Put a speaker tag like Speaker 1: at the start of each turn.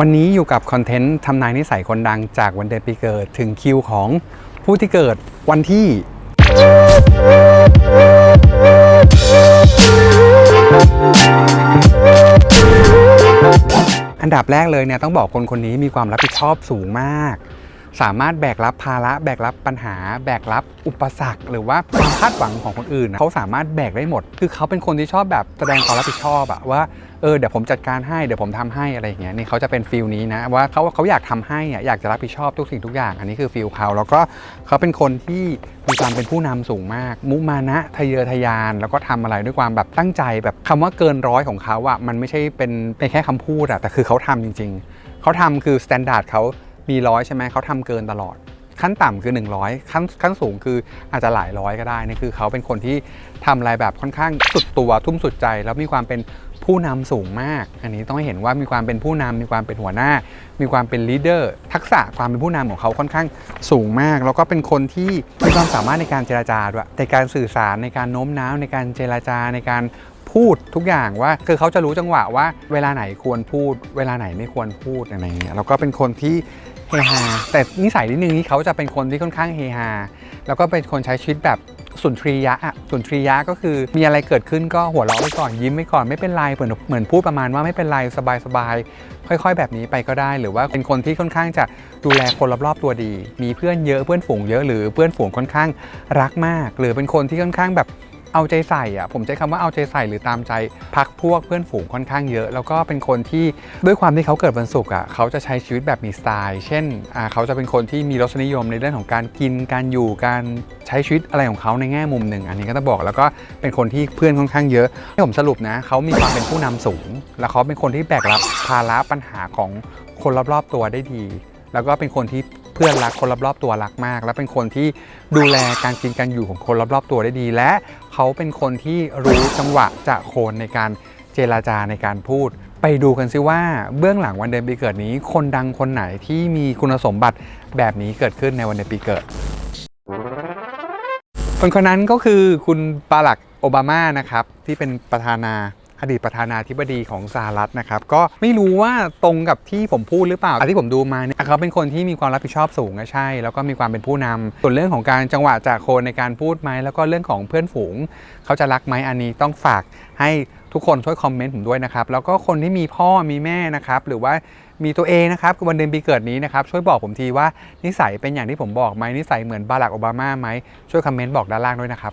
Speaker 1: วันนี้อยู่กับคอนเทนต์ทำนายนิสัยคนดังจากวันเดือนปีเกิดถึงคิวของผู้ที่เกิดวันที่ อันดับแรกเลยเนี่ยต้องบอกคนคนนี้มีความรับผิดชอบสูงมาก สามารถแบกรับภาระแบกรับปัญหา แบกรับอุปสรรค หรือว่าความคาดหวังของคนอื่นเขาสามารถแบกได้หมด คือเขาเป็นคนที่ชอบแบบแสดงความรับผิดชอบอะว่าเออเดี๋ยวผมจัดการให้เดี๋ยวผมทำให้อะไรอย่างเงี้ยนี่เขาจะเป็นฟิลนี้นะว่าเขาเขาอยากทำให้อะอยากจะรับผิดชอบทุกสิ่งทุกอย่าง อันนี้คือฟิลเขาแล้วก็เขาเป็นคนที่มีความเป็นผู้นำสูงมาก มุมานะทะเยอทะยาน แล้วก็ทำอะไรด้วยความแบบตั้งใจแบบคำว่าเกินร้อยของเขาอะมันไม่ใช่เป็นเป็นแค่คำพูดอะแต่คือเขาทำจริง ๆเขาทำคือสแตนดาร์ดเขา มีร้อยใช่ไหมเขาทำเกินตลอด ขั้นต่ำคือ 100 ขั้นขั้นสูงคืออาจจะหลายร้อยก็ได้นี่คือเขาเป็นคนที่ทำอะไรแบบค่อนข้างสุดตัวทุ่มสุดใจ แล้วมีความเป็นผู้นำสูงมาก อันนี้ต้องเห็นว่ามีความเป็นผู้นำมีความเป็นหัวหน้า มีความเป็นลีดเดอร์ ทักษะความเป็นผู้นำของเขาค่อนข้างสูงมาก แล้วก็เป็นคนที่มีความสามารถในการเจราจาด้วยในการสื่อสารในการโน้มน้าว ในการเจราจาในการพูดทุกอย่างว่าคือเขาจะรู้จังหวะว่า เวลาไหนควรพูด เวลาไหนไม่ควรพูดอะไรเงี้ยแล้วก็เป็นคนที่ เฮฮาแต่นิสัยนิดนึงนี่เขาจะเป็นคนที่ค่อนข้างเฮฮาแล้วก็เป็นคนใช้ชีวิตแบบสุนทรียะอะสุนทรียะก็คือมีอะไรเกิดขึ้นก็หัวเราะไปก่อนยิ้มไปก่อนไม่เป็นไรเหมือนเหมือนพูดประมาณว่าไม่เป็นไรสบายสบายๆค่อย ๆ แบบนี้ไปก็ได้ หรือว่าเป็นคนที่ค่อนข้างจะดูแลคนรอบๆตัวดี มีเพื่อนเยอะเพื่อนฝูงเยอะหรือเพื่อนฝูงค่อนข้างรักมาก หรือเป็นคนที่ค่อนข้างแบบ เอาใจใส่อะผมใช้คำว่าเอาใจใส่หรือตามใจพักพวกเพื่อนฝูงค่อนข้างเยอะ แล้วก็เป็นคนที่ด้วยความที่เขาเกิดวันศุกร์อะเขาจะใช้ชีวิตแบบมีสไตล์ เช่นอ่าเขาจะเป็นคนที่มีรสนิยมในเรื่องของการกินการอยู่การใช้ชีวิตอะไรของเขาในแง่มุมหนึ่ง อันนี้ก็ต้องบอกแล้วก็เป็นคนที่เพื่อนค่อนข้างเยอะให้ผมสรุปนะเขามีความเป็นผู้นำสูง แล้วเขาเป็นคนที่แบกรับภาระปัญหาของคนรอบๆตัวได้ดี แล้วก็เป็นคนที่เพื่อนรักคนรอบๆตัวรักมาก และเป็นคนที่ดูแลการกินการอยู่ของคนรอบๆตัวได้ดีและ เขาเป็นคนที่รู้จังหวะจะโคนในการเจราจาในการพูด ไปดูกันซิว่าเบื้องหลังวันเดือนปีเกิดนี้ คนดังคนไหนที่มีคุณสมบัติแบบนี้เกิดขึ้นในวันเดือนปีเกิด คนคนนั้นก็คือคุณปาลักโอบามานะครับที่เป็นประธานา อดีตประธานาธิบดีของสหรัฐนะครับ ก็ไม่รู้ว่าตรงกับที่ผมพูดหรือเปล่าที่ผมดูมาเนี่ยเขาเป็นคนที่มีความรับผิดชอบสูงนะใช่ แล้วก็มีความเป็นผู้นำส่วนเรื่องของการจังหวะจากโคนในการพูดไหมแล้วก็เรื่องของเพื่อนฝูง เขาจะรักไหมอันนี้ต้องฝากให้ทุกคนช่วยคอมเมนต์ผมด้วยนะครับ แล้วก็คนที่มีพ่อมีแม่นะครับ หรือว่ามีตัวเองนะครับวันเดือนปีเกิดนี้นะครับช่วยบอกผมทีว่านิสัยเป็นอย่างที่ผมบอกไหมนิสัยเหมือนบารักโอบามาไหมช่วยคอมเมนต์บอกด้านล่างด้วยนะครับ